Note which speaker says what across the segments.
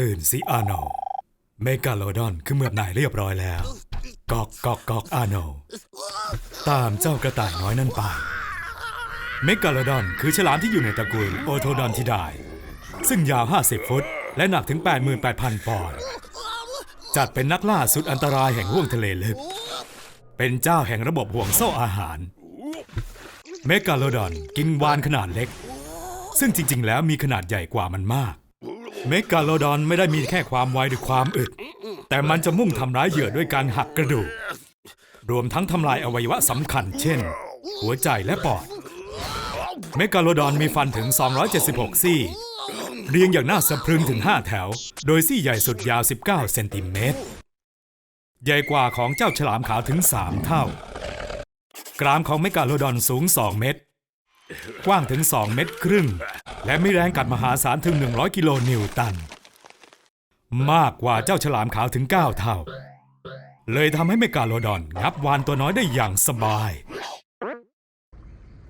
Speaker 1: ตื่นสิอาโนเมกาโลดอนคือเมือบนายเรียบร้อยแล้ว กอกกอกกอกอาโนตามเจ้ากระต่ายน้อยนั่นไป เมกาโลดอนคือฉลามที่อยู่ในตระกูลโอโทดอนทิไดายซึ่งยาว 50 ฟุต และหนักถึง 88,000 ปอนด์ จัดเป็นนักล่าสุดอันตรายแห่งห้วงทะเลลึก เป็นเจ้าแห่งระบบห่วงโซ่อาหาร เมกาโลดอนกินวานขนาดเล็ก ซึ่งจริง ๆ แล้วมีขนาดใหญ่กว่ามันมาก เมกาโลดอนไม่ได้มีแค่ความไวหรือความอึด แต่มันจะมุ่งทำร้ายเหยื่อด้วยการหักกระดูก รวมทั้งทำลายอวัยวะสำคัญ เช่น หัวใจและปอด เมกาโลดอนมีฟันถึง 276 ซี่ เรียงอย่างน่าสะพรึงถึง 5 แถว โดยซี่ใหญ่สุดยาว 19 เซนติเมตร ใหญ่กว่าของเจ้าฉลามขาวถึง 3 เท่า กรามของเมกาโลดอนสูง 2 เมตร กว้างถึง 2 เมตรครึ่ง และมีแรงกัดมหาศาลถึง 100 กิโลนิวตัน มากกว่าเจ้าฉลามขาวถึง 9 เท่า เลยทำให้เมกาโลดอนงับวานตัวน้อยได้อย่างสบาย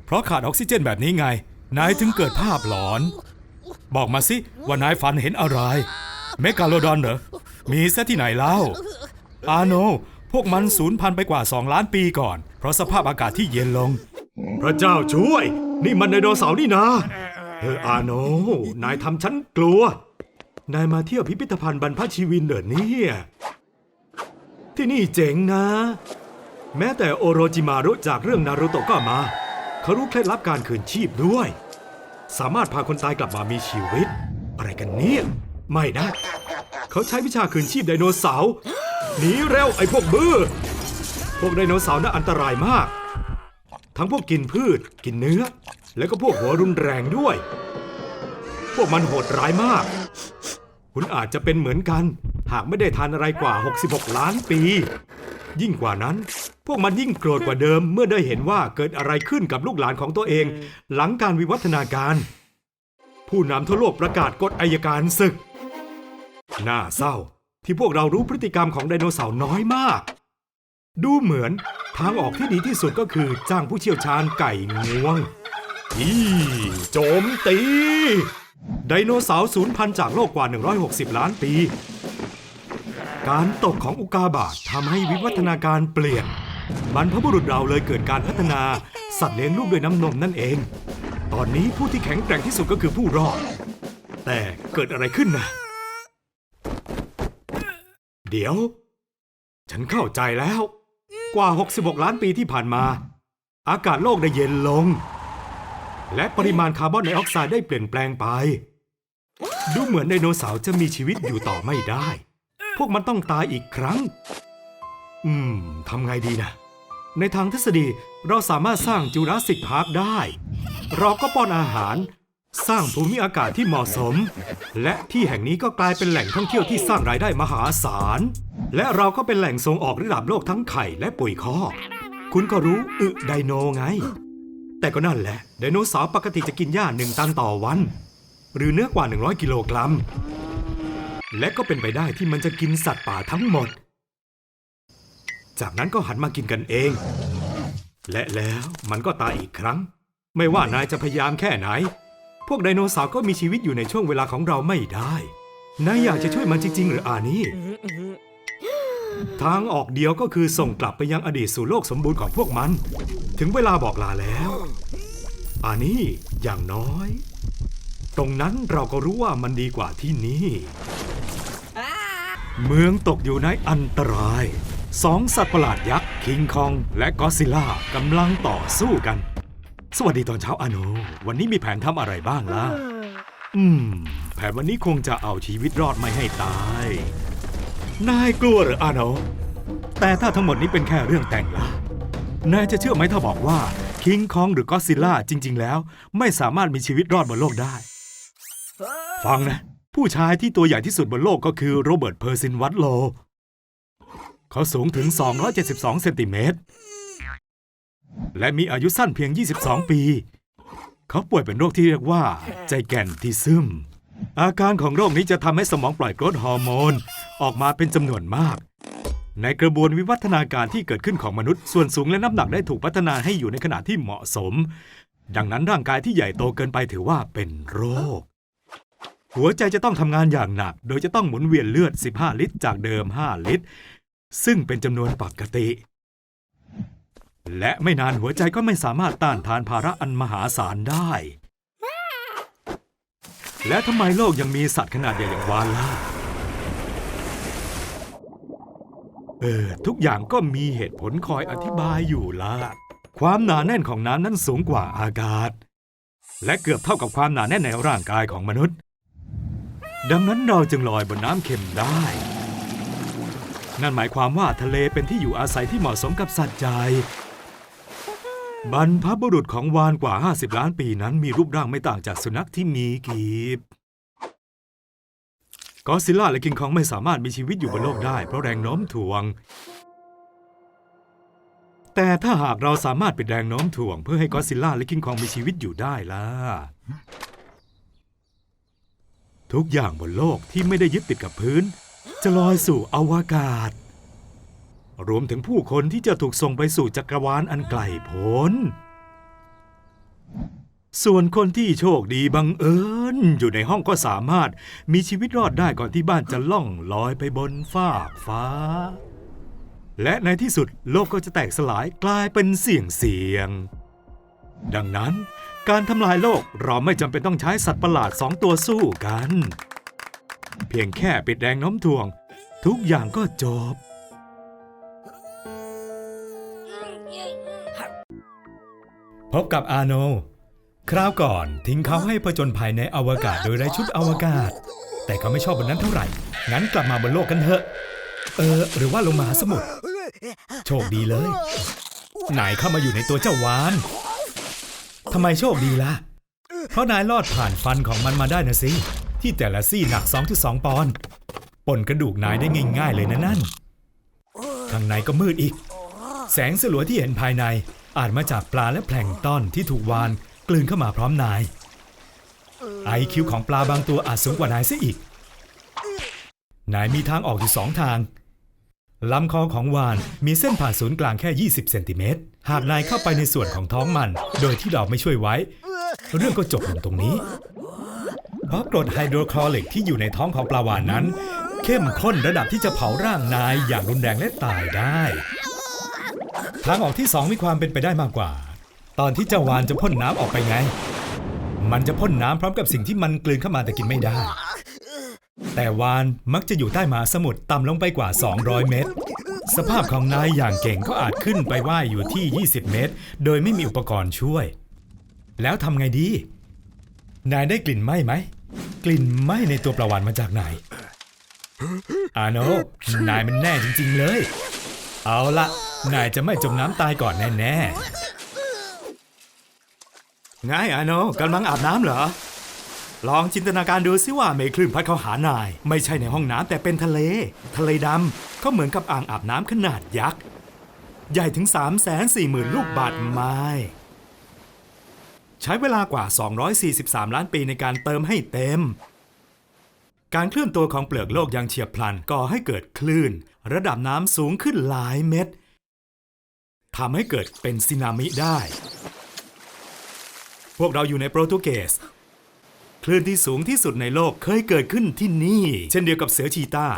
Speaker 1: เพราะขาดออกซิเจนแบบนี้ไง นายถึงเกิดภาพหลอน บอกมาสิว่านายฝันเห็นอะไร เมกาโลดอนเหรอ มีซะที่ไหนเล่า อาโน พวกมันสูญพันธุ์ไปกว่า 2 ล้านปีก่อน เพราะสภาพอากาศที่เย็นลง พระเจ้าช่วย นี่มันไดโนเสาร์นี่นะเอออาโน นายทำฉันกลัว นายมาเที่ยวพิพิธภัณฑ์บรรพชีวินเหรอเนี่ย ที่นี่เจ๋งนะ แม้แต่โอโรจิมารุจากเรื่องนารูโตะก็มา เขารู้เคล็ดลับการคืนชีพด้วย สามารถพาคนตายกลับมามีชีวิต อะไรกันเนี่ย ไม่นะ เขาใช้วิชาคืนชีพไดโนเสาร์หนีเร็วไอ้พวกบื้อ พวกไดโนเสาร์น่าอันตรายมาก ทั้งพวกกินพืช กินเนื้อ แล้วก็พวกหัวรุนแรงด้วย พวกมันโหดร้ายมาก คุณอาจจะเป็นเหมือนกัน หากไม่ได้ทานอะไรกว่า 66 ล้านปี ยิ่งกว่านั้น พวกมันยิ่งโกรธกว่าเดิม เมื่อได้เห็นว่าเกิดอะไรขึ้นกับลูกหลานของตัวเอง หลังการวิวัฒนาการ ผู้นำทั่วโลกประกาศกฎอายการศึก น่าเศร้าที่พวกเรารู้พฤติกรรมของไดโนเสาร์น้อยมาก ดูเหมือนทางออกที่ดีที่สุดก็คือจ้างผู้เชี่ยวชาญไก่งวง อีโจมตี ไดโนเสาร์สูญพันธุ์จากโลกกว่า 160 ล้านปี การตกของอุกาบาตทำให้วิวัฒนาการเปลี่ยน บรรพบุรุษเราเลยเกิดการพัฒนาสัตว์เลี้ยงลูกด้วยน้ำนมนั่นเอง ตอนนี้ผู้ที่แข็งแกร่งที่สุดก็คือผู้รอด แต่เกิดอะไรขึ้นนะ เดี๋ยว ฉันเข้าใจแล้ว กว่า 66 ล้านปีที่ผ่านมา อากาศโลกได้เย็นลง และปริมาณคาร์บอนไดออกไซด์ได้เปลี่ยนแปลงไป ดูเหมือนไดโนเสาร์จะมีชีวิตอยู่ต่อไม่ได้ พวกมันต้องตายอีกครั้ง อืมทำไงดีนะ ในทางทฤษฎีเราสามารถสร้างจูราสสิกพาร์คได้ เราก็ป้อนอาหาร สร้างภูมิอากาศที่เหมาะสม และที่แห่งนี้ก็กลายเป็นแหล่งท่องเที่ยวที่สร้างรายได้มหาศาล และเราก็เป็นแหล่งส่งออกระดับโลกทั้งไข่และปุ๋ยคอกคุณก็รู้อึไดโนไง แต่ก็นั่นแหละไดโนเสาร์ปกติจะกินหญ้าหนึ่งตันต่อวัน หรือเนื้อกว่า 100 กิโลกรัม และก็เป็นไปได้ที่มันจะกินสัตว์ป่าทั้งหมด จากนั้นก็หันมากินกันเอง และแล้วมันก็ตายอีกครั้ง ไม่ว่านายจะพยายามแค่ไหน พวกไดโนเสาร์ก็มีชีวิตอยู่ในช่วงเวลาของเราไม่ได้นายอยากจะช่วยมันจริงๆ หรืออานี่ ทางออกเดียวก็คือส่งกลับไปยังอดีตสู่โลกสมบูรณ์ของพวกมัน ถึงเวลาบอกลาแล้วอานี่อย่างน้อย ตรงนั้นเราก็รู้ว่ามันดีกว่าที่นี่ เมืองตกอยู่ในอันตราย สองสัตว์ประหลาดยักษ์ คิงคอง และกอดซิลล่ากำลังต่อสู้กัน สวัสดีตอนเช้าอาโนวันนี้มีแผนทำอะไรบ้างล่ะ อืม แผนวันนี้คงจะเอาชีวิตรอดไม่ให้ตาย นายกลัวเหรืออาโนแต่ถ้าทั้งหมดนี้เป็นแค่เรื่องแต่งล่ะ นายจะเชื่อไหมถ้าบอกว่าคิงคองหรือกอดซิลล่าจริง ๆ แล้ว ไม่สามารถมีชีวิตรอดบนโลกได้ ฟังนะ ผู้ชายที่ตัวใหญ่ที่สุดบนโลกก็คือโรเบิร์ตเพอร์ซินวัตโล เขาสูงถึง 272 เซนติเมตร และมีอายุสั้นเพียง 22 ปี เขาป่วยเป็นโรคที่เรียกว่า ใจแก่นที่ซึม อาการของโรคนี้จะทำให้สมองปล่อยกรดฮอร์โมน ออกมาเป็นจำนวนมาก ในกระบวนวิวัฒนาการที่เกิดขึ้นของมนุษย์ ส่วนสูงและน้ำหนักได้ถูกพัฒนาให้อยู่ในขนาดที่เหมาะสม ดังนั้นร่างกายที่ใหญ่โตเกินไปถือว่าเป็นโรค หัวใจจะต้องทำงานอย่างหนัก โดยจะต้องหมุนเวียนเลือด 15 ลิตร จากเดิม 5 ลิตร ซึ่งเป็นจำนวนปกติ และไม่นานหัวใจก็ไม่สามารถต้านทานภาระอันมหาศาลได้ และทำไมโลกยังมีสัตว์ขนาดใหญ่อย่างวาฬล่ะเออ ทุกอย่างก็มีเหตุผลคอยอธิบายอยู่ละความหนาแน่นของน้ำนั้นสูงกว่าอากาศ และเกือบเท่ากับความหนาแน่นในร่างกายของมนุษย์ ดังนั้นเราจึงลอยบนน้ำเค็มได้ นั่นหมายความว่าทะเลเป็นที่อยู่อาศัยที่เหมาะสมกับสัตว์ใจ บรรพบุรุษของวานกว่า 50 ล้านปีนั้นมีรูปร่างไม่ต่างจากสุนัขที่มีกีบกอซิลล่าและกิงคองไม่สามารถมีชีวิตอยู่บนโลกได้เพราะแรงโน้มถ่วง แต่ถ้าหากเราสามารถปิดแรงโน้มถ่วง เพื่อให้กอซิลล่าและกิงคองมีชีวิตอยู่ได้ล่ะ ทุกอย่างบนโลกที่ไม่ได้ยึดติดกับพื้น จะลอยสู่อวกาศ รวมถึงผู้คนที่จะถูกส่งไปสู่จักรวาลอันไกลโพ้น ส่วนคนที่โชคดีบังเอิญอยู่ในห้องก็สามารถมีชีวิตรอดได้ก่อนที่บ้านจะล่องลอยไปบนฟากฟ้า และในที่สุดโลกก็จะแตกสลายกลายเป็นเสี่ยงเสียง ดังนั้นการทำลายโลกเราไม่จำเป็นต้องใช้สัตว์ประหลาดสองตัวสู้กัน เพียงแค่ปิดแรงน้มถ่วง ทุกอย่างก็จบ พบกับอาโน คราวก่อนทิ้งเขาให้ผจญภัยในอวกาศโดยไร้ชุดอวกาศ แต่เขาไม่ชอบบนนั้นเท่าไหร่ งั้นกลับมาบนโลกกันเถอะ เออ หรือว่าลงมหาสมุทร โชคดีเลย นายเข้ามาอยู่ในตัวเจ้าวาน ทำไมโชคดีล่ะ เพราะนายลอดผ่านฟันของมันมาได้นะสิ ที่แต่ละซี่หนัก 2.2 ปอนด์ปนกระดูกนายได้ง่ายๆเลยนะนั่น ข้างในก็มืดอีก แสงสลัวที่เห็นภายใน อาจมาจากปลาและแพลงต้อนที่ถูกวานกลืนเข้ามาพร้อมนาย ไอคิวของปลาบางตัวอาจสูงกว่านายซะอีก นายมีทางออกอยู่สองทาง ลำคอของวานมีเส้นผ่านศูนย์กลางแค่ 20 เซนติเมตร หากนายเข้าไปในส่วนของท้องมัน โดยที่เราไม่ช่วยไว้ เรื่องก็จบลงตรงนี้ เพราะกรดไฮโดรคลอริกที่อยู่ในท้องของปลาวานนั้น เข้มข้นระดับที่จะเผาร่างนายอย่างรุนแรงและตายได้ ทางออกที่สองมีความเป็นไปได้มากกว่า ตอนที่เจ้าวานจะพ่นน้ำออกไปไง มันจะพ่นน้ำพร้อมกับสิ่งที่มันกลืนเข้ามาแต่กินไม่ได้ แต่วานมักจะอยู่ใต้มหาสมุทรต่ำลงไปกว่า 200 เมตร สภาพของนายอย่างเก่งก็อาจขึ้นไปว่ายอยู่ที่ 20 เมตร โดยไม่มีอุปกรณ์ช่วย แล้วทำไงดี นายได้กลิ่นไหม้ไหม กลิ่นไหม้ในตัวปลาวานมาจากไหนอาโนนายมันแน่จริง ๆ เลย เอาละ นายจะไม่จมน้ำตายก่อนแน่ๆไงอาโนกำลังอาบน้ำเหรอ ลองจินตนาการดูซิว่าเมฆคลื่นพัดเข้าหานาย ไม่ใช่ในห้องน้ำแต่เป็นทะเล ทะเลดำก็เหมือนกับอ่างอาบน้ำขนาดยักษ์ ใหญ่ถึง 3 4 0 0 0 0 ลูกบาศก์ไม้ใช้เวลากว่า 243 ล้านปีในการเติมให้เต็ม การเคลื่อนตัวของเปลือกโลกยังเฉียบพลันก่อให้เกิดคลื่น ระดับน้ำสูงขึ้นหลายเมตร ทำให้เกิดเป็นสึนามิได้ พวกเราอยู่ในโปรตุเกสคลื่นที่สูงที่สุดในโลกเคยเกิดขึ้นที่นี่ เช่นเดียวกับเสือชีตา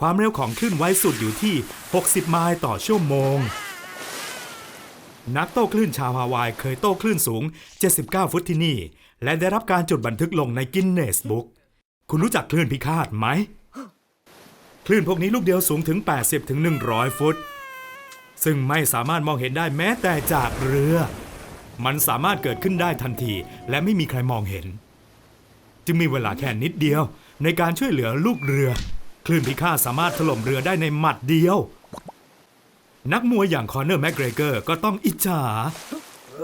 Speaker 1: ความเร็วของคลื่นไว้สุดอยู่ที่ 60 ไมล์ต่อชั่วโมง นักโต้คลื่นชาวฮาวายเคยโต้คลื่นสูง 79 ฟุตที่นี่ และได้รับการจดบันทึกลงในกินเนสบุ๊กคุณรู้จักคลื่นพิฆาตไหม คลื่นพวกนี้ลูกเดียวสูงถึง 80-100 ฟุต ซึ่งไม่สามารถมองเห็นได้แม้แต่จากเรือ มันสามารถเกิดขึ้นได้ทันที และไม่มีใครมองเห็น จึงมีเวลาแค่นิดเดียว ในการช่วยเหลือลูกเรือ คลื่นพิฆาตสามารถถล่มเรือได้ในหมัดเดียว นักมวยอย่างคอนเนอร์แมกเกรเกอร์ก็ต้องอิจฉา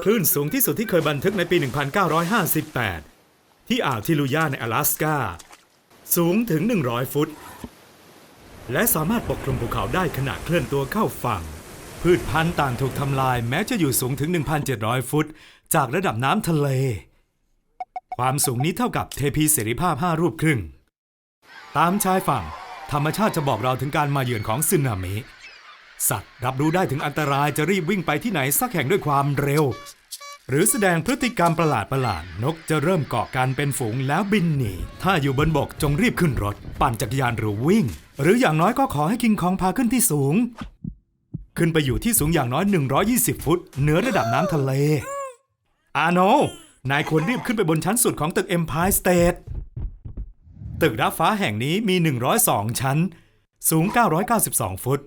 Speaker 1: คลื่นสูงที่สุดที่เคยบันทึกในปี 1958 ที่อ่าวทิลูยาใน阿拉สกาสูงถึง 100 ฟุต และสามารถปกคลุมภูเขาได้ขณะเคลื่อนตัวเข้าฝั่ง พืชพันธุ์ต่างถูกทำลายแม้จะอยู่สูงถึง 1,700 ฟุต จากระดับน้ำทะเล ความสูงนี้เท่ากับเทพีเสรีภาพ 5 รูปครึ่ง ตามชายฝั่ง ธรรมชาติจะบอกเราถึงการมาเยือนของสึนามิ สัตว์รับรู้ได้ถึงอันตรายจะรีบวิ่งไปที่ไหนสักแห่งด้วยความเร็ว หรือแสดงพฤติกรรมประหลาดประหลาดนกจะเริ่มเกาะกันเป็นฝูงแล้วบินหนีถ้าอยู่บนบกจงรีบขึ้นรถ ปั่นจักรยานหรือวิ่ง หรืออย่างน้อยก็ขอให้กิงคองพาขึ้นที่สูง ขึ้นไปอยู่ที่สูงอย่างน้อย 120 ฟุต เหนือระดับน้ำทะเล อาโน นายควรรีบขึ้นไปบนชั้นสุดของตึก Empire State ตึกดาดฟ้าแห่งนี้มี 102 ชั้น สูง 992 ฟุต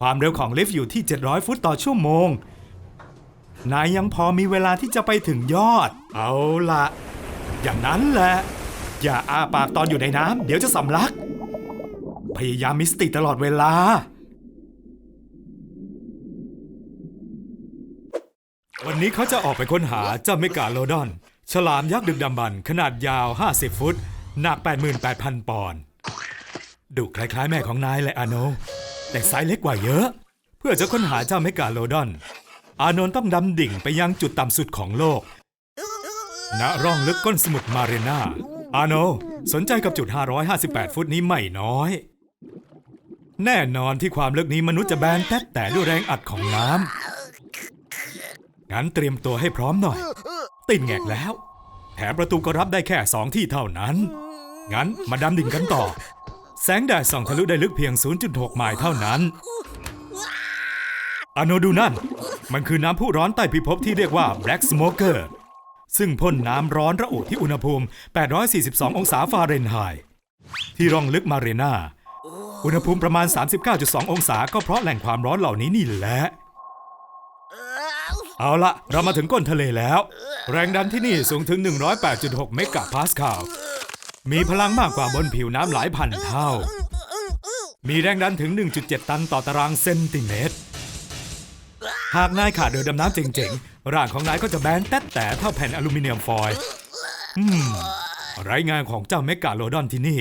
Speaker 1: ความเร็วของลิฟต์อยู่ที่ 700 ฟุตต่อชั่วโมง นายยังพอมีเวลาที่จะไปถึงยอด เอาละอย่างนั้นแหละ อย่าอ้าปากตอนอยู่ในน้ำเดี๋ยวจะสำลัก พยายามมีสติตลอดเวลา วันนี้เขาจะออกไปค้นหาเจ้าเมกาโลดอน ฉลามยักษ์ดึกดำบรรพ์ขนาดยาว 50 ฟุต หนัก 88,000 ปอนด์ดูคล้ายๆ แม่ของนายเลยอาโน แต่ไซส์เล็กกว่าเยอะ เพื่อจะค้นหาเจ้าเมกาโลดอน อานนต้องดำดิ่งไปยังจุดต่ำสุดของโลก ณร่องลึกก้นสมุทรมาเรนาอาโนสนใจกับจุด 558 ฟุตนี้ไม่น้อย แน่นอนที่ความลึกนี้มนุษย์จะแบนแต๊แต่ด้วยแรงอัดของน้ำ งั้นเตรียมตัวให้พร้อมหน่อย ติดแงกแล้ว แถมประตูก็รับได้แค่สองที่เท่านั้น งั้นมาดำดิ่งกันต่อ แสงแดดส่องทะลุได้ลึกเพียง 0.6 ไมล์เท่านั้นอโนดูนั่น มันคือน้ำพุร้อนใต้พิภพที่เรียกว่า Black Smoker ซึ่งพ่นน้ำร้อนระอุที่อุณหภูมิ 842 องศาฟาเรนไฮต์ที่ร่องลึกมาเรนาอุณหภูมิประมาณ 39.2 องศาก็เพราะแหล่งความร้อนเหล่านี้นี่แหละ เอาละเรามาถึงก้นทะเลแล้ว แรงดันที่นี่สูงถึง 108.6 เมกะพาสคาล มีพลังมากกว่าบนผิวน้ำหลายพันเท่า มีแรงดันถึง 1.7 ตันต่อตารางเซนติเมตร หากนายขาดเรือดำน้ำเจ๋งๆ ร่างของนายก็จะแบนแต๊แต่เท่าแผ่นอลูมิเนียมฟอยล์อืมรายงานของเจ้าเมกาโลดอนที่นี่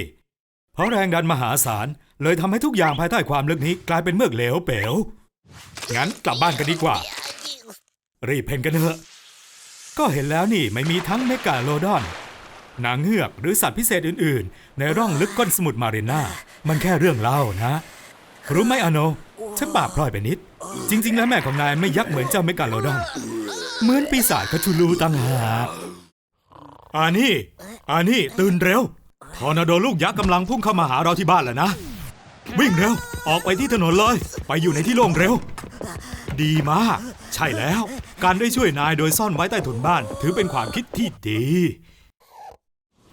Speaker 1: เพราะแรงดันมหาศาล เลยทำให้ทุกอย่างภายใต้ความลึกนี้กลายเป็นเมือกเหลวเป๋ว งั้นกลับบ้านกันดีกว่า รีบเพ่นกันเถอะ ก็เห็นแล้วนี่ไม่มีทั้งเมกาโลดอนนางเงือกหรือสัตว์พิเศษอื่นๆ ในร่องลึกก้นสมุทรมาเรนามันแค่เรื่องเล่านะ รู้ไหมอโนฉันบาปพลอยไปนิด จริง ๆ แล้วแม่ของนายไม่ยักษ์เหมือนเจ้าเมกาโลดอน เหมือนปีศาจคาชูลูต่างหากอานี่ อานี่ ตื่นเร็ว ทอร์นาโดลูกยักษ์กำลังพุ่งเข้ามาหาเราที่บ้านแล้วนะ วิ่งเร็ว ออกไปที่ถนนเลย ไปอยู่ในที่โล่งเร็ว ดีมาก ใช่แล้ว การได้ช่วยนายโดยซ่อนไว้ใต้ถุนบ้าน ถือเป็นความคิดที่ดี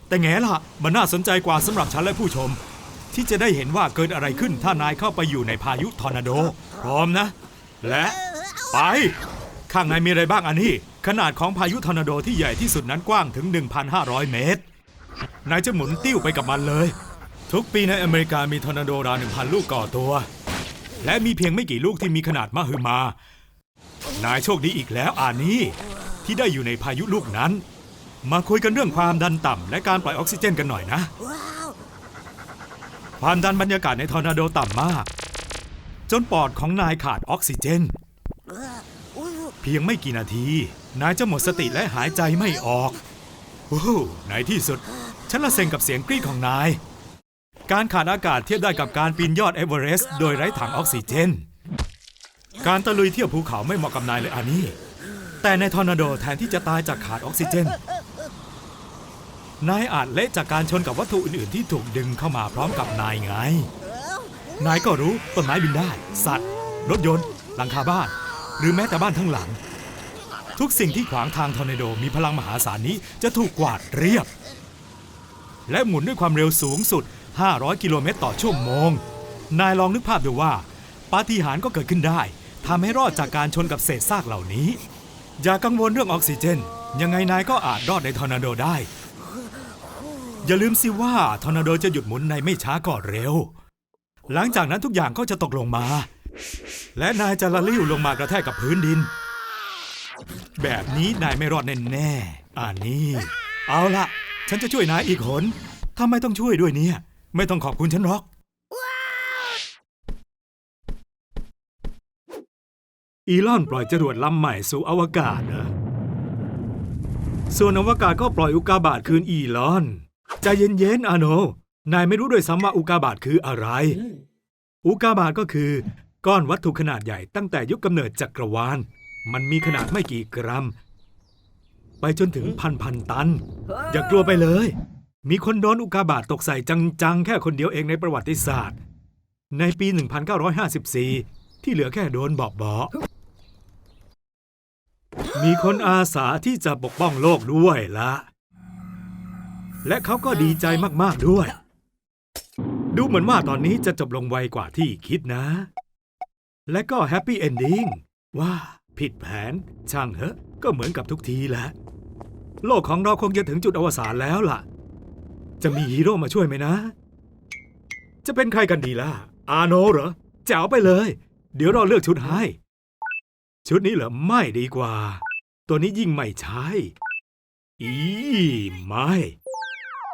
Speaker 1: แต่แง่ล่ะ มันน่าสนใจกว่าสำหรับฉันและผู้ชม ที่จะได้เห็นว่าเกิดอะไรขึ้นถ้านายเข้าไปอยู่ในพายุทอร์นาโด พร้อมนะ และไป ข้างในมีอะไรบ้างอันนี้ ขนาดของพายุทอร์นาโดที่ใหญ่ที่สุดนั้นกว้างถึง 1,500 เมตร นายจะหมุนติ้วไปกับมันเลย ทุกปีในอเมริกามีทอร์นาโดราว1,000 ลูกก่อตัว และมีเพียงไม่กี่ลูกที่มีขนาดมหึมา นายโชคดีอีกแล้วอานี่ที่ได้อยู่ในพายุลูกนั้น มาคุยกันเรื่องความดันต่ำและการปล่อยออกซิเจนกันหน่อยนะ ความดันบรรยากาศในทอร์นาโดต่ำมาก จนปอดของนายขาดออกซิเจน เพียงไม่กี่นาที นายจะหมดสติและหายใจไม่ออกโอ้ในที่สุด ฉันละเซ็งกับเสียงกรีดของนาย การขาดอากาศเทียบได้กับการปีนยอดเอเวอเรสต์โดยไร้ถังออกซิเจน การตะลุยเที่ยวภูเขาไม่เหมาะกับนายเลยอันนี้ แต่ในทอร์นาโดแทนที่จะตายจากขาดออกซิเจน นายอาจเละจากการชนกับวัตถุอื่นๆ ที่ถูกดึงเข้ามาพร้อมกับนายไง นายก็รู้ต้นไม้บินได้ สัตว์ รถยนต์ หลังคาบ้าน หรือแม้แต่บ้านทั้งหลัง ทุกสิ่งที่ขวางทางทอร์นาโดมีพลังมหาศาลนี้จะถูกกวาดเรียบ และหมุนด้วยความเร็วสูงสุด 500 กิโลเมตรต่อชั่วโมง นายลองนึกภาพดูว่าปาฏิหาริย์ก็เกิดขึ้นได้ ทำให้รอดจากการชนกับเศษซากเหล่านี้ อย่ากังวลเรื่องออกซิเจน ยังไงนายก็อาจรอดในทอร์นาโดได้ อย่าลืมสิว่าทอร์นาโดจะหยุดหมุนในไม่ช้าก็เร็ว หลังจากนั้นทุกอย่างก็จะตกลงมา และนายจะละลิ้วลงมากระแทกกับพื้นดิน แบบนี้นายไม่รอดแน่ๆอ่านี่เอาละฉันจะช่วยนายอีกหนทำไมต้องช่วยด้วยเนี่ย ไม่ต้องขอบคุณฉันหรอก อีลอนปล่อยจรวดลำใหม่สู่อวกาศนะส่วนอวกาศก็ปล่อยอุกาบาตคืนอีลอนใจเย็นๆอาโน นายไม่รู้ด้วยซ้ำว่าอุกาบาตคืออะไร อุกาบาตก็คือ ก้อนวัตถุขนาดใหญ่ตั้งแต่ยุคกำเนิดจักรวาล มันมีขนาดไม่กี่กรัม ไปจนถึงพันพันตัน อย่ากลัวไปเลย มีคนโดนอุกกาบาตตกใส่จังๆ แค่คนเดียวเองในประวัติศาสตร์ ในปี 1954 ที่เหลือแค่โดนเบาะเบาะ มีคนอาสาที่จะปกป้องโลกด้วยละและเขาก็ดีใจมากๆด้วย ดูเหมือนว่าตอนนี้จะจบลงไวกว่าที่คิดนะ และก็แฮปปี้เอนดิ้งว่าผิดแผนช่างเหอะ ก็เหมือนกับทุกทีแหละ โลกของเราคงจะถึงจุดอวสานแล้วล่ะ จะมีฮีโร่มาช่วยไหมนะ จะเป็นใครกันดีล่ะ อาโนเหรอแจ๋วไปเลย เดี๋ยวเราเลือกชุดให้ ชุดนี้เหรอไม่ดีกว่า ตัวนี้ยิ่งไม่ใช่ อีไม่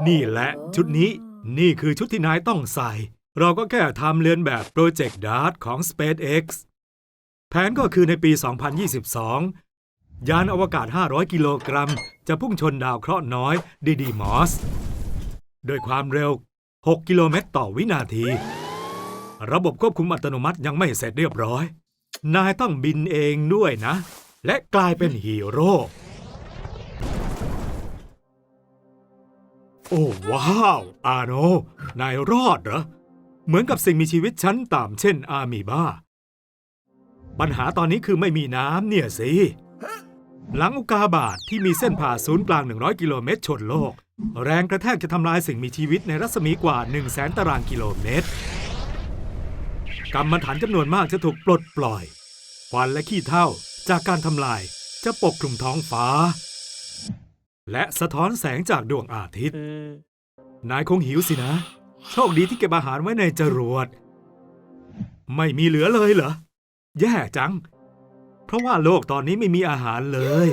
Speaker 1: นี่แหละชุดนี้นี่คือชุดที่นายต้องใส่ เราก็แค่ทำเลียนแบบโปรเจกต์ดาร์ตของ SpaceX แผนก็คือในปี 2022 ยานอวกาศ 500 กิโลกรัม จะพุ่งชนดาวเคราะห์น้อยดีดีมอสโดยความเร็ว 6 กิโลเมตรต่อวินาที ระบบควบคุมอัตโนมัติยังไม่เสร็จเรียบร้อย นายต้องบินเองด้วยนะ และกลายเป็นฮีโร่ โอ้ว้าว อาโน นายรอดเหรอ เหมือนกับสิ่งมีชีวิตชั้นต่ำเช่นอามีบ้า ปัญหาตอนนี้คือไม่มีน้ำเนี่ยสิ หลังอุกาบาตที่มีเส้นผ่าศูนย์กลาง 100 กิโลเมตรชนโลก แรงกระแทกจะทำลายสิ่งมีชีวิตในรัศมีกว่า 1 0 0 0 0แสนตารางกิโลเมตร กรรมฐานจำนวนมากจะถูกปลดปล่อยควันและขี้เถ้าจากการทำลายจะปกคลุมท้องฟ้า และสะท้อนแสงจากดวงอาทิตย์ นายคงหิวสินะ โชคดีที่เก็บอาหารไว้ในจรวด ไม่มีเหลือเลยเหรอ แย่จัง เพราะว่าโลกตอนนี้ไม่มีอาหารเลย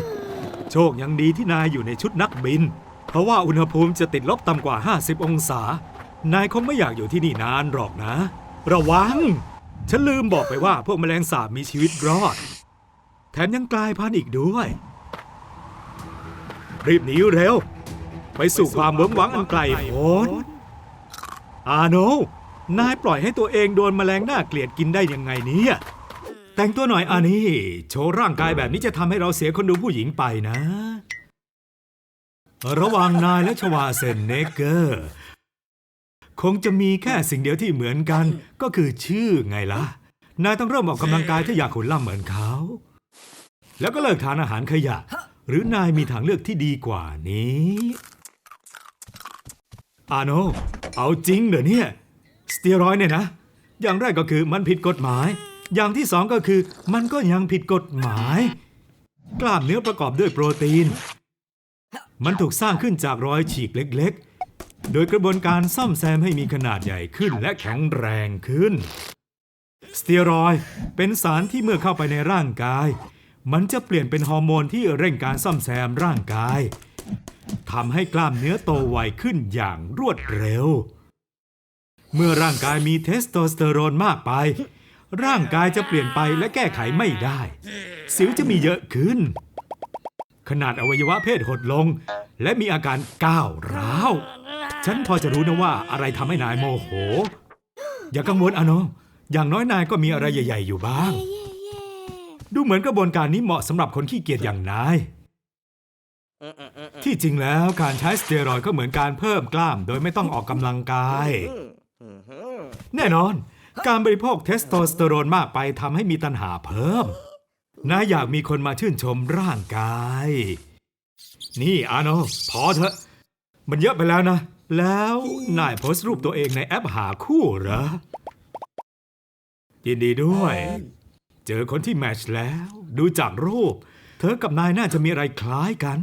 Speaker 1: โชคยังดีที่นายอยู่ในชุดนักบิน เพราะว่าอุณหภูมิจะติดลบต่ำกว่า 50 องศา นายคงไม่อยากอยู่ที่นี่นานหรอกนะ ระวัง ฉันลืมบอกไปว่าพวกแมลงสาบมีชีวิตรอด แถมยังกลายพันธุ์อีกด้วย รีบหนีเร็ว ไปสู่ความเวิ้งว้างอันไกลโพ้นอาโน นายปล่อยให้ตัวเองโดนแมลงน่าเกลียดกินได้ยังไงเนี่ย แต่งตัวหน่อยอานี่ โชว์ร่างกายแบบนี้จะทำให้เราเสียคนดูผู้หญิงไปนะ ระหว่างนายและชวาเซนเนเกอร์ คงจะมีแค่สิ่งเดียวที่เหมือนกัน ก็คือชื่อไงล่ะ นายต้องเริ่มออกกำลังกายถ้าอยากหุ่นล่ำเหมือนเขา แล้วก็เลิกทานอาหารขยะ หรือนายมีทางเลือกที่ดีกว่านี้ อาโน เอาจริงเหรอเนี่ย สเตียรอยด์เนี่ยนะ อย่างแรกก็คือมันผิดกฎหมาย อย่างที่สองก็คือมันก็ยังผิดกฎหมาย กล้ามเนื้อประกอบด้วยโปรตีน มันถูกสร้างขึ้นจากรอยฉีกเล็กๆ โดยกระบวนการซ่อมแซมให้มีขนาดใหญ่ขึ้นและแข็งแรงขึ้น สเตียรอยเป็นสารที่เมื่อเข้าไปในร่างกาย มันจะเปลี่ยนเป็นฮอร์โมนที่เร่งการซ่อมแซมร่างกายทำให้กล้ามเนื้อโตไวขึ้นอย่างรวดเร็ว เมื่อร่างกายมีเทสโทสเตอโรนมากไป ร่างกายจะเปลี่ยนไปและแก้ไขไม่ได้ สิวจะมีเยอะขึ้น ขนาดอวัยวะเพศหดลง และมีอาการก้าวร้าว ฉันพอจะรู้นะว่าอะไรทำให้นายโมโห อย่ากังวลอะโนอย่างน้อยนายก็มีอะไรใหญ่ ๆ อยู่บ้าง ดูเหมือนกระบวนการนี้เหมาะสำหรับคนขี้เกียจอย่างนาย ที่จริงแล้วการใช้สเตียรอยด์ก็เหมือนการเพิ่มกล้ามโดยไม่ต้องออกกำลังกาย แน่นอน การบริโภคเทสโทสเตอโรนมากไปทำให้มีตัณหาเพิ่ม นายอยากมีคนมาชื่นชมร่างกาย นี่อาโนพอเถอะ มันเยอะไปแล้วนะ แล้วนายโพสต์รูปตัวเองในแอปหาคู่เหรอ ยินดีด้วย เจอคนที่แมทช์แล้ว ดูจากรูป เธอกับนายน่าจะมีอะไรคล้ายกัน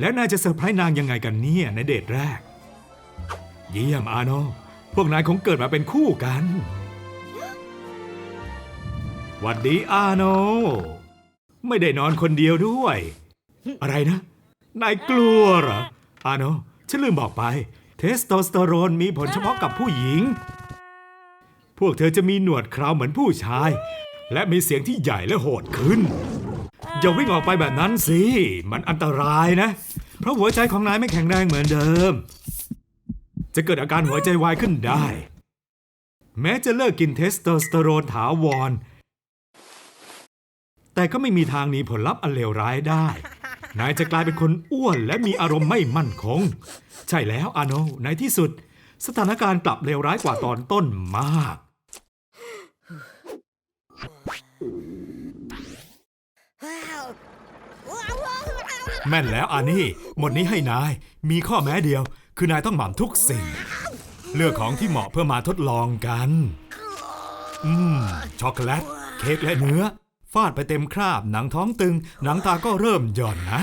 Speaker 1: และนายจะเซอร์ไพรส์นางยังไงกันเนี่ยในเดทแรก เยี่ยมอาโนพวกนายคงเกิดมาเป็นคู่กันหวัดดีอาโน ไม่ได้นอนคนเดียวด้วย อะไรนะ นายกลัวเหรออาโนฉันลืมบอกไป เทสโทสเตอโรนมีผลเฉพาะกับผู้หญิง พวกเธอจะมีหนวดเคราวเหมือนผู้ชาย และมีเสียงที่ใหญ่และโหดขึ้น อย่าวิ่งออกไปแบบนั้นสิ มันอันตรายนะ เพราะหัวใจของนายไม่แข็งแรงเหมือนเดิม จะเกิดอาการหัวใจวายขึ้นได้ แม้จะเลิกกินเทสโทสเตอโรนถาวร แต่ก็ไม่มีทางหนีผลลัพธ์อันเลวร้ายได้ นายจะกลายเป็นคนอ้วนและมีอารมณ์ไม่มั่นคง ใช่แล้วอาโนในที่สุด สถานการณ์กลับเลวร้ายกว่าตอนต้นมาก แม่นแล้วอานี่ หมดนี้ให้นาย มีข้อแม้เดียว คือนายต้องหม่ำทุกสิ่ง เลือกของที่เหมาะเพื่อมาทดลองกัน อืม ช็อกโกแลต เค้กและเนื้อ ฟาดไปเต็มคราบ หนังท้องตึง หนังตาก็เริ่มหย่อนนะ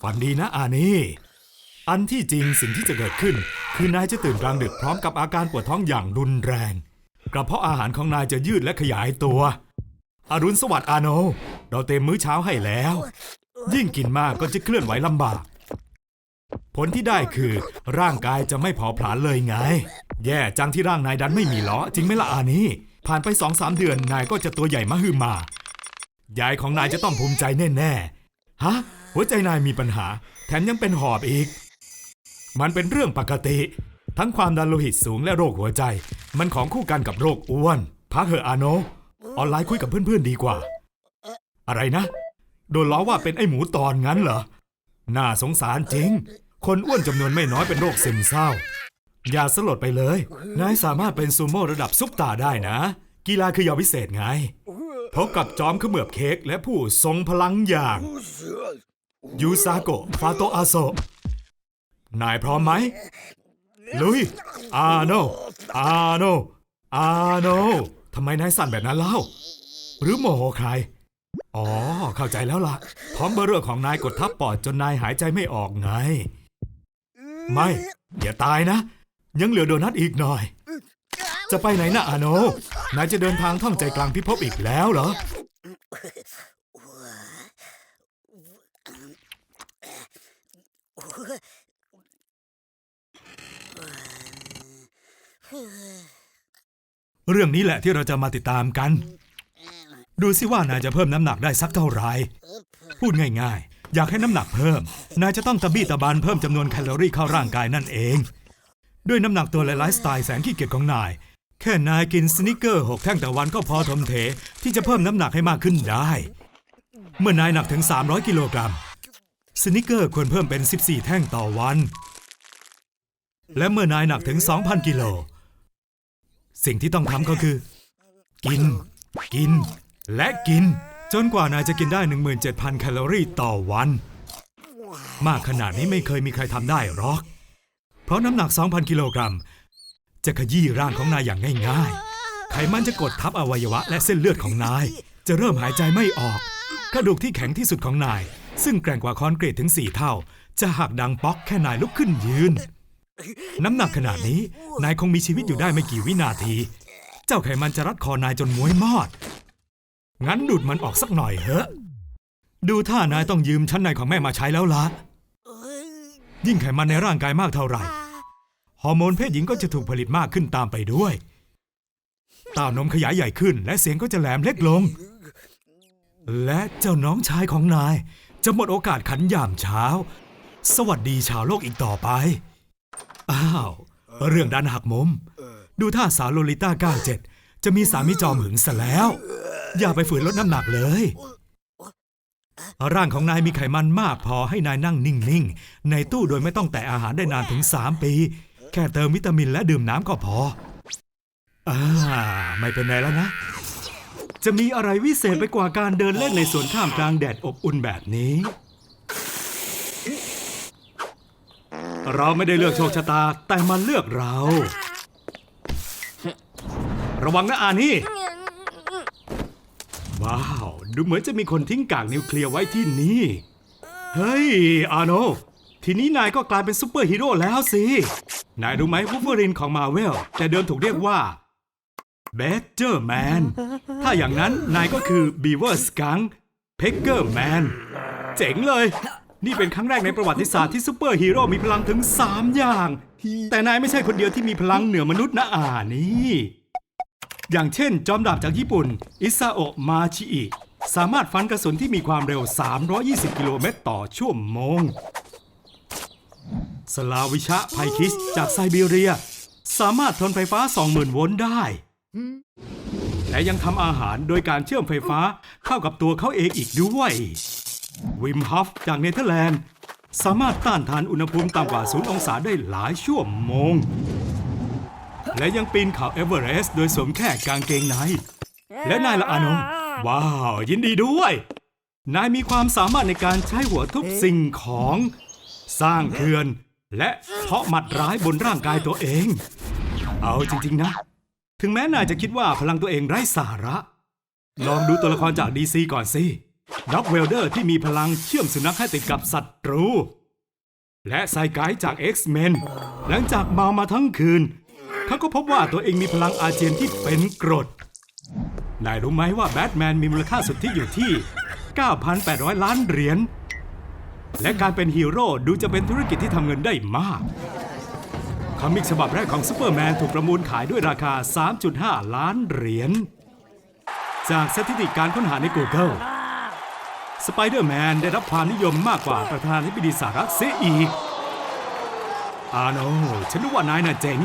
Speaker 1: ฝันดีนะอานี่อันที่จริงสิ่งที่จะเกิดขึ้น คือนายจะตื่นกลางดึกพร้อมกับอาการปวดท้องอย่างรุนแรง กระเพาะอาหารของนายจะยืดและขยายตัว อรุณสวัสดิ์อาโน เราเต็มมื้อเช้าให้แล้ว ยิ่งกินมากก็จะเคลื่อนไหวลำบาก ผลที่ได้คือ ร่างกายจะไม่ผอผลาญเลยไง แย่จังที่ร่างนายดันไม่มีล้อจริงไหมล่ะอานี่ ผ่านไปสองสามเดือนนายก็จะตัวใหญ่มหึมา ยายของนายจะต้องภูมิใจแน่ๆ ฮะ หัวใจนายมีปัญหา แถมยังเป็นหอบอีก มันเป็นเรื่องปกติ ทั้งความดันโลหิตสูงและโรคหัวใจ มันของคู่กันกับโรคอ้วน พักเหอะอาโน ออนไลน์คุยกับเพื่อนๆดีกว่า อะไรนะ โดนล้อว่าเป็นไอ้หมูตอนงั้นเหรอ น่าสงสารจริง คนอ้วนจำนวนไม่น้อยเป็นโรคซึมเศร้า อย่าสลดไปเลย นายสามารถเป็นซูโม่ระดับซุปตาได้นะ กีฬาคือยาวิเศษไง พบกับจอมเขมือบเค้กและผู้ทรงพลังอย่าง ยูซาโกะฟาโตอาโซะนายพร้อมไหม ลุย อาโน อาโน อาโน ทำไมนายสั่นแบบนั้นเล่า หรือโมโหใคร อ๋อ เข้าใจแล้วล่ะท้องเบอร์เรอของนายกดทับปอดจนนายหายใจไม่ออกไง ไม่ อย่าตายนะ ยังเหลือโดนัทอีกหน่อย จะไปไหนนะอาโนนายจะเดินทางท่องใจกลางพิภพอีกแล้วเหรอ เรื่องนี้แหละที่เราจะมาติดตามกัน ดูสิว่านายจะเพิ่มน้ำหนักได้สักเท่าไหร่ พูดง่ายๆ อยากให้น้ำหนักเพิ่ม นายจะต้องตะบี้ตะบันเพิ่มจำนวนแคลอรี่เข้าร่างกายนั่นเอง ด้วยน้ำหนักตัวและไลฟ์สไตล์แสนขี้เกียจของนาย แค่นายกินสนิกเกอร์หกแท่งต่อวันก็พอทมเทที่จะเพิ่มน้ำหนักให้มากขึ้นได้ เมื่อนายหนักถึง 300 กิโลกรัมสนิกเกอร์ควรเพิ่มเป็น 14 แท่งต่อวัน และเมื่อนายหนักถึง 2,000 กิโล สิ่งที่ต้องทำก็คือ กิน กิน และกิน จนกว่านายจะกินได้ 17,000 แคลอรี่ต่อวัน มากขนาดนี้ไม่เคยมีใครทำได้หรอก เพราะน้ำหนัก 2,000 กิโลกรัม จะขยี้ร่างของนายอย่างง่ายๆ ไขมันจะกดทับอวัยวะและเส้นเลือดของนาย จะเริ่มหายใจไม่ออก กระดูกที่แข็งที่สุดของนาย ซึ่งแกร่งกว่าคอนกรีตถึง 4 เท่า จะหักดังป๊อกแค่นายลุกขึ้นยืน น้ำหนักขนาดนี้ นายคงมีชีวิตอยู่ได้ไม่กี่วินาที เจ้าไขมันจะรัดคอนายจนม้วยมอด งั้นดูดมันออกสักหน่อยเถอะ ดูท่านายต้องยืมชั้นในของแม่มาใช้แล้วละ ยิ่งไขมันในร่างกายมากเท่าไหร่ ฮอร์โมนเพศหญิงก็จะถูกผลิตมากขึ้นตามไปด้วยตานมขยายใหญ่ขึ้น และเสียงก็จะแหลมเล็กลง และเจ้าน้องชายของนาย จะหมดโอกาสขันยามเช้า สวัสดีชาวโลกอีกต่อไป อ้าว เรื่องดันหักมุม ดูท่าสาวโลลิต้า 97 จะมีสามีจอมหึงซะแล้ว อย่าไปฝืนลดน้ำหนักเลย ร่างของนายมีไขมันมากพอให้นายนั่งนิ่งๆ ในตู้โดยไม่ต้องแตะอาหารได้นานถึง 3 ปี แค่เติมวิตามินและดื่มน้ำก็พอ อ่า ไม่เป็นไรแล้วนะ จะมีอะไรวิเศษไปกว่าการเดินเล่นในสวนข้ามกลางแดดอบอุ่นแบบนี้ เราไม่ได้เลือกโชคชะตา แต่มันเลือกเรา ระวังนะอานี่ ว้าว ดูเหมือนจะมีคนทิ้งกากนิวเคลียร์ไว้ที่นี่ เฮ้ย อาโน ทีนี้นายก็กลายเป็นซูเปอร์ฮีโร่แล้วสิ นายรู้ไหมวูฟเวอรินของมาเวลแต่เดิมถูกเรียกว่าเบเจอร์แมน ถ้าอย่างนั้นนายก็คือบีเวอร์สกังเพกเกอร์แมน เจ๋งเลย นี่เป็นครั้งแรกในประวัติศาสตร์ที่ซูเปอร์ฮีโร่มีพลังถึง 3 อย่าง แต่นายไม่ใช่คนเดียวที่มีพลังเหนือมนุษย์นะอ่านี่ อย่างเช่น จอมดาบจากญี่ปุ่น อิซาโอะมาชิอิ สามารถฟันกระสุนที่มีความเร็ว 320 กิโลเมตรต่อชั่วโมง สลาวิชะไพคิสจากไซบีเรีย สามารถทนไฟฟ้า 20,000 โวลต์ได้ และยังทำอาหารโดยการเชื่อมไฟฟ้าเข้ากับตัวเขาเองอีกด้วย วิมฮัฟจากเนเธอร์แลนด์ สามารถต้านทานอุณหภูมิต่ำกว่าศูนย์องศาได้หลายชั่วโมง และยังปีนเขาเอเวอเรสต์โดยสวมแค่กางเกงใน และนายละอานงว้าว ยินดีด้วย นายมีความสามารถในการใช้หัวทุบสิ่งของ สร้างเขื่อน และเพาะหมัดร้ายบนร่างกายตัวเอง เอาจริงๆนะ ถึงแม้นายจะคิดว่าพลังตัวเองไร้สาระ ลองดูตัวละครจากดีซีก่อนสิด็อกเวลเดอร์ที่มีพลังเชื่อมสุนัขให้ติดกับศัตรู และไซไกจาก X-Men หลังจากเมามาทั้งคืน เขาก็พบว่าตัวเองมีพลังอาเจียนที่เป็นกรด นายรู้ไหมว่าแบทแมนมีมูลค่าสุดทธิอยู่ที่ 9,800 ล้านเหรียญ และการเป็นฮีโร่ดูจะเป็นธุรกิจที่ทำเงินได้มาก คอมิกฉบับแรกของซูเปอร์แมนถูกประมูลขายด้วยราคา 3.5 ล้านเหรียญ จากสถิติการค้นหาใน Google สไปเดอร์แมนได้รับความนิยมมากกว่าประธานธิบดีสหรัฐเสียอีก อาโนฉันรู้ว่านายน่ะเจ๋ง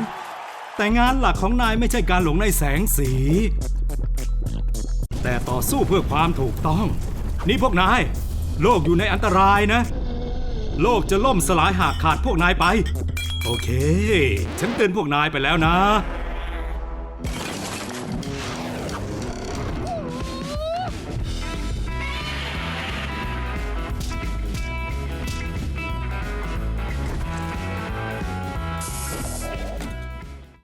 Speaker 1: แต่งานหลักของนายไม่ใช่การหลงในแสงสี แต่ต่อสู้เพื่อความถูกต้อง นี่พวกนาย โลกอยู่ในอันตรายนะ โลกจะล่มสลายหากขาดพวกนายไป โอเค ฉันเตือนพวกนายไปแล้วนะ